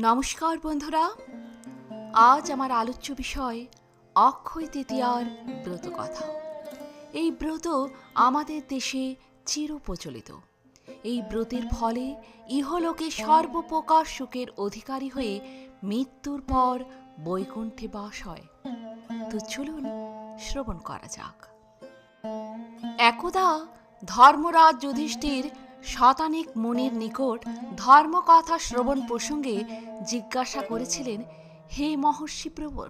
নমস্কার বন্ধুরা। আজ আমার আলোচ্য বিষয় অক্ষয় তৃতীয়ার ব্রত কথা। এই ব্রত আমাদের দেশে চিরপ্রচলিত। এই ব্রতের ফলে ইহলোকে সর্বপ্রকার সুখের অধিকারী হয়ে মৃত্যুর পর বৈকুণ্ঠে বাস হয়। তো চলুন শ্রবণ করা যাক। একদা ধর্মরাজ যুধিষ্ঠির শতানিক মুনির নিকট ধর্মকথা শ্রবণ প্রসঙ্গে জিজ্ঞাসা করেছিলেন, হে মহর্ষি প্রবর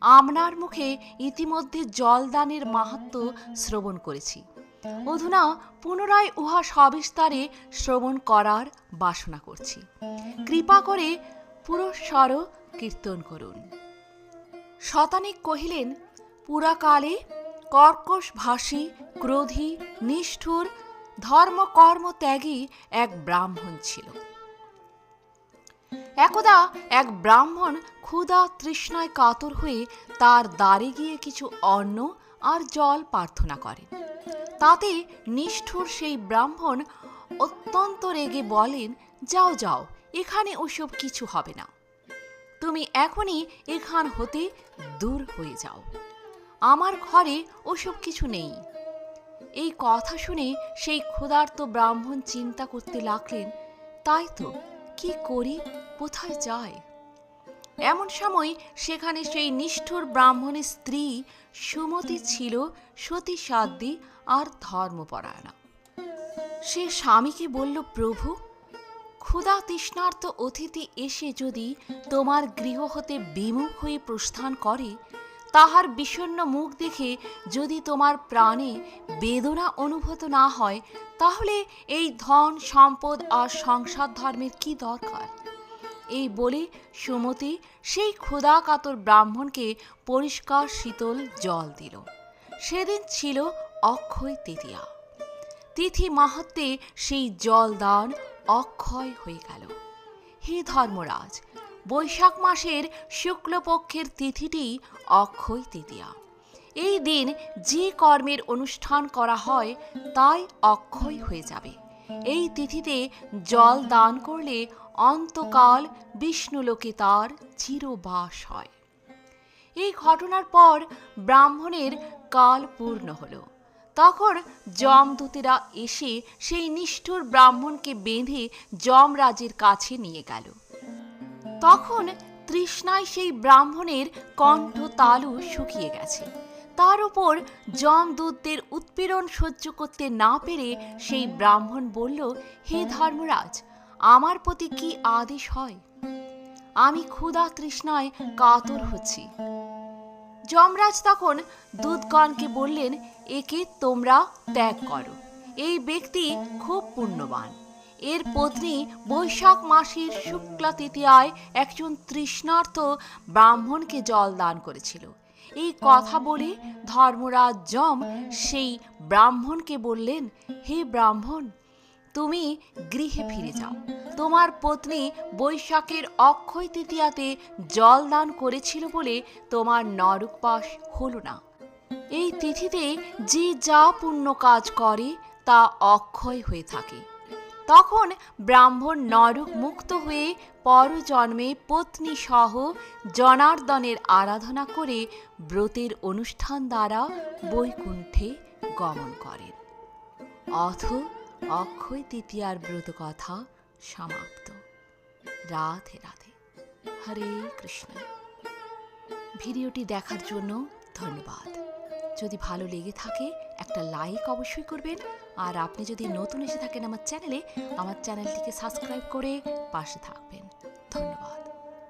আমনার মুখে ইতিমধ্যে জলদানের মাহাত্ম শ্রবণ করেছি। অধুনা পুনরায় উহা সবিস্তারে শ্রবণ করার বাসনা করছি। কৃপা করে পুরস্বর কীর্তন করুন। শতানিক কহিলেন, পুরাকালে কর্কশ ভাষী ক্রোধী, নিষ্ঠুর ধর্মকর্ম ত্যাগী এক ব্রাহ্মণ ছিল। একদা এক ব্রাহ্মণ ক্ষুধা তৃষ্ণায় কাতর হয়ে তার দ্বারে গিয়ে কিছু অন্ন আর জল প্রার্থনা করেন তাতে নিষ্ঠুর সেই ব্রাহ্মণ অত্যন্ত রেগে বলেন, যাও যাও, এখানে ওসব কিছু হবে না। তুমি এখনই এখান হতে দূর হয়ে যাও। আমার ঘরে ওসব কিছু নেই। এই কথা শুনে সেই ক্ষুধার্ত ব্রাহ্মণ চিন্তা করতে লাগলেন, তাই তো, কি করি, কোথায় যায় এমন সময় সেখানে সেই নিষ্ঠুর ব্রাহ্মণের স্ত্রী সুমতি ছিল সতী সাধ্যী আর ধর্মপরায়ণা। সে স্বামীকে বলল, প্রভু, ক্ষুধা তৃষ্ণার্ত অতিথি এসে যদি তোমার গৃহ হতে বিমুখ হয়ে প্রস্থান করে তাহার বিষণ্ন মুখ দেখে যদি তোমার প্রাণে বেদনা অনুভূত না হয়, তাহলে এই ধন, সম্পদ আর সংসার ধর্মের কি দরকার? এই বলে সুমতি সেই ক্ষুদা কাতর ব্রাহ্মণকে পরিষ্কার শীতল জল দিল। সেদিন ছিল অক্ষয় তৃতীয়া। তিথি মাহাত্মে সেই জল দান অক্ষয় হয়ে গেল। হে ধর্মরাজ বৈশাখ মাসের শুক্লপক্ষের তিথিটি অক্ষয় তৃতীয়া। এই দিন যে কর্মের অনুষ্ঠান করা হয়, তাই অক্ষয় হয়ে যাবে। এই তিথিতে জল দান করলে অন্তকাল বিষ্ণুলোকে তার চিরবাস হয়। এই ঘটনার পর ব্রাহ্মণের কাল পূর্ণ হলো। তখন যমদূতেরা এসে সেই নিষ্ঠুর ব্রাহ্মণকে বেঁধে যমরাজের কাছে নিয়ে গেল। তখন তৃষ্ণায় সেই ব্রাহ্মণের কণ্ঠ তালু শুকিয়ে গেছে। তার উপর যমদূতদের উৎপীড়ন সহ্য করতে না পেরে সেই ব্রাহ্মণ বলল, হে ধর্মরাজ, আমার প্রতি কি আদেশ হয়? আমি ক্ষুধা তৃষ্ণায় কাতর হচ্ছি। যমরাজ তখন দূতগণকে বললেন, একে তোমরা ত্যাগ করো। এই ব্যক্তি খুব পুণ্যবান। এর পত্নী বৈশাখ মাসের শুক্লা তৃতীয়ায় একজন তৃষ্ণার্থ ব্রাহ্মণকে জল দান করেছিল। এই কথা বলে ধর্মরাজ যম সেই ব্রাহ্মণকে বললেন, হে ব্রাহ্মণ, তুমি গৃহে ফিরে যাও। তোমার পত্নী বৈশাখের অক্ষয় তৃতীয়াতে জল দান করেছিল বলে তোমার নরকবাস হলো না। এই তিথিতে যে যা পুণ্য কাজ করে তা অক্ষয় হয়ে থাকে। তখন ব্রাহ্মণ নরক মুক্ত হয়ে পরজন্মে পত্নী সহ জনার্দনের আরাধনা করে ব্রতের অনুষ্ঠান দ্বারা বৈকুণ্ঠে গমন করেন। অথ অক্ষয় তৃতীয়ার ব্রত কথা সমাপ্ত। রাধে রাধে। হরে কৃষ্ণ। ভিডিওটি দেখার জন্য ধন্যবাদ। যদি ভালো লেগে থাকে, একটা লাইক অবশ্যই করবেন। আর আপনি যদি নতুন এসে থাকেন আমার চ্যানেলে আমার চ্যানেলটিকে সাবস্ক্রাইব করে পাশে থাকবেন। ধন্যবাদ।